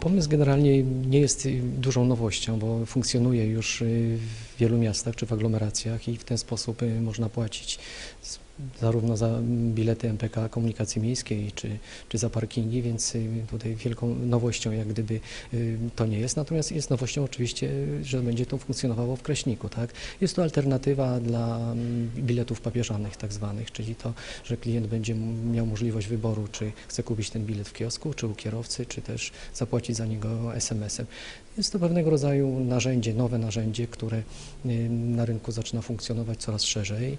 Pomysł generalnie nie jest dużą nowością, bo funkcjonuje już w wielu miastach czy w aglomeracjach i w ten sposób y, można płacić zarówno za bilety MPK komunikacji miejskiej czy, czy za parkingi, więc y, tutaj wielką nowością jak gdyby y, to nie jest. Natomiast jest nowością oczywiście, że będzie to funkcjonowało w Kraśniku. Tak? Jest to alternatywa dla mm, biletów papieżanych tak zwanych, czyli to, że klient będzie miał możliwość wyboru, czy chce kupić ten bilet w kiosku, czy u kierowcy, czy też zapłacić za niego SMS-em. Jest to pewnego rodzaju narzędzie, nowe narzędzie, które y, na rynku zaczyna funkcjonować coraz szerzej.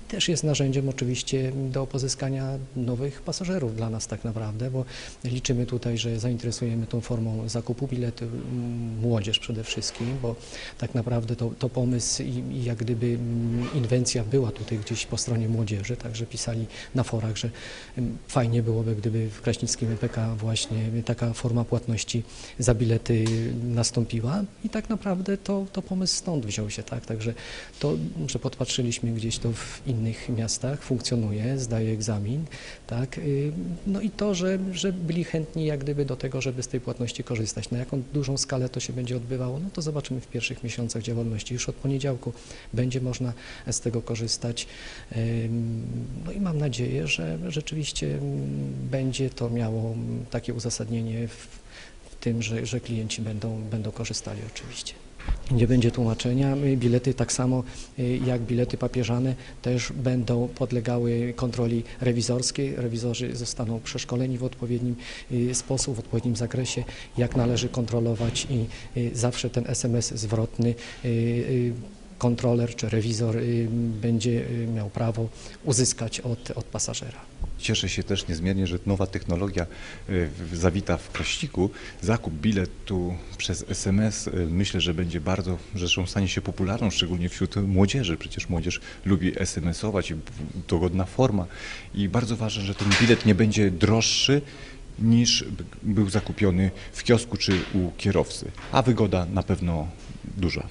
Też jest narzędziem oczywiście do pozyskania nowych pasażerów dla nas tak naprawdę, bo liczymy tutaj, że zainteresujemy tą formą zakupu biletu mm, młodzież przede wszystkim, bo tak naprawdę to, to pomysł i, i jak gdyby mm, inwencja była tutaj gdzieś po stronie młodzieży, także pisali na forach, że mm, fajnie byłoby, gdyby w Kraśnickim EPK właśnie taka forma płatności za bilety nastąpiła i tak naprawdę to, to pomysł stąd wziął się, tak, także to, że podpatrzyliśmy gdzieś to w innych miastach, funkcjonuje, zdaje egzamin, tak, y, no i to, że, że byli chętni jak gdyby do tego, żeby z tej płatności korzystać. Na jaką dużą skalę to się będzie odbywało, no to zobaczymy w pierwszych miesiącach działalności. Już od poniedziałku będzie można z tego korzystać. No i mam nadzieję, że rzeczywiście będzie to miało takie uzasadnienie w tym, że, że klienci będą, będą korzystali oczywiście. Nie będzie tłumaczenia. Bilety tak samo y, jak bilety papieżane też będą podlegały kontroli rewizorskiej. Rewizorzy zostaną przeszkoleni w odpowiednim y, sposób, w odpowiednim zakresie, jak należy kontrolować i y, zawsze ten SMS zwrotny kontroler czy rewizor y, będzie y, miał prawo uzyskać od, od pasażera. Cieszę się też niezmiernie, że nowa technologia y, zawita w Kraściku. Zakup biletu przez SMS myślę, że będzie bardzo, rzeczą stanie się popularną, szczególnie wśród młodzieży. Przecież młodzież lubi SMS-ować dogodna forma. I bardzo ważne, że ten bilet nie będzie droższy niż był zakupiony w kiosku czy u kierowcy, a wygoda na pewno duża.